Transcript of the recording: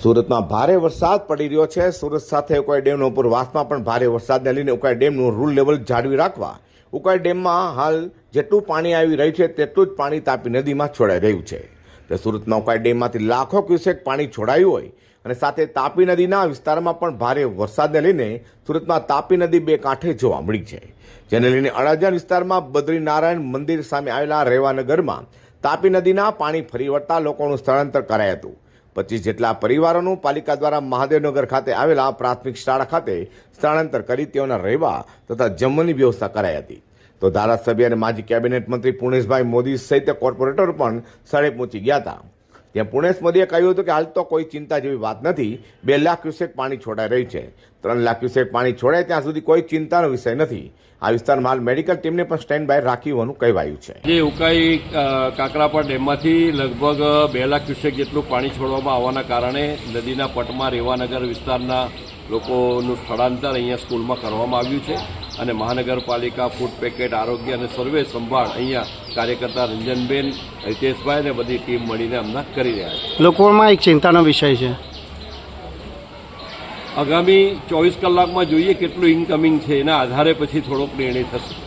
સુરતમાં ભારે વરસાદ પડી રહ્યો છે. સુરત સાથે ઉકાઈ ડેમનો ઉપરવાસમાં પણ ભારે વરસાદને લઈને ઉકાઈ ડેમનું રૂલ લેવલ જાળવી રાખવા ઉકાઈ ડેમમાં હાલ જેટલું પાણી આવી રહ્યું છે તેટલું જ પાણી તાપી નદીમાં છોડાઈ રહ્યું છે. તો સુરતમાં ઉકાઈ ડેમમાંથી લાખો ક્યુસેક પાણી છોડાયું હોય અને સાથે તાપી નદીના વિસ્તારમાં પણ ભારે વરસાદને લઈને સુરતમાં તાપી નદી બે કાંઠે જોવા મળી છે. જેને લઈને અડાજણ વિસ્તારમાં બદ્રીનારાયણ મંદિર સામે આવેલા રેવાનગરમાં તાપી નદીના પાણી ફરી વળતા લોકોનું સ્થળાંતર કરાયું હતું. પચીસ જેટલા પરિવારોનું પાલિકા દ્વારા મહાદેવનગર ખાતે આવેલા પ્રાથમિક શાળા ખાતે સ્થળાંતર કરી તેઓના રહેવા તથા જમવાની વ્યવસ્થા કરાઈ હતી. તો ધારાસભ્ય અને માજી કેબિનેટ મંત્રી પુણેશભાઈ મોદી સહિત કોર્પોરેટર પણ સ્થળે પહોંચી ગયા હતા. ત્યાં પુણેશ મોદીએ કહ્યું હતું કે હાલ તો કોઈ ચિંતા જેવી વાત નથી. બે લાખ ક્યુસેક પાણી છોડાઈ રહ્યું છે. ત્રણ લાખ ક્યુસેક પાણી છોડાય ત્યાં સુધી કોઈ ચિંતાનો વિષય નથી. આ વિસ્તારમાં હાલ મેડિકલ ટીમને પણ સ્ટેન્ડ બાય રાખી હોવાનું કહેવાયું છે. જે ઉકાઈ કાકરાપા ડેમમાંથી લગભગ બે લાખ ક્યુસેક જેટલું પાણી છોડવામાં આવવાના કારણે નદીના પટમાં રેવાનગર વિસ્તારના લોકોનું સ્થળાંતર અહીંયા સ્કૂલમાં કરવામાં આવ્યું છે. અને મહાનગરપાલિકા ફૂડ પેકેટ આરોગ્ય અને સર્વે સંભાળ અહીંયા કાર્યકર્તા રંજનબેન હિતેશભાઈ અને બધી ટીમ મળીને હમણાં કરી રહ્યા છે. લોકોમાં એક ચિંતાનો વિષય છે. આગામી ચોવીસ કલાકમાં જોઈએ કેટલું ઇન્કમિંગ છે. એના આધારે પછી થોડોક નિર્ણય થશે.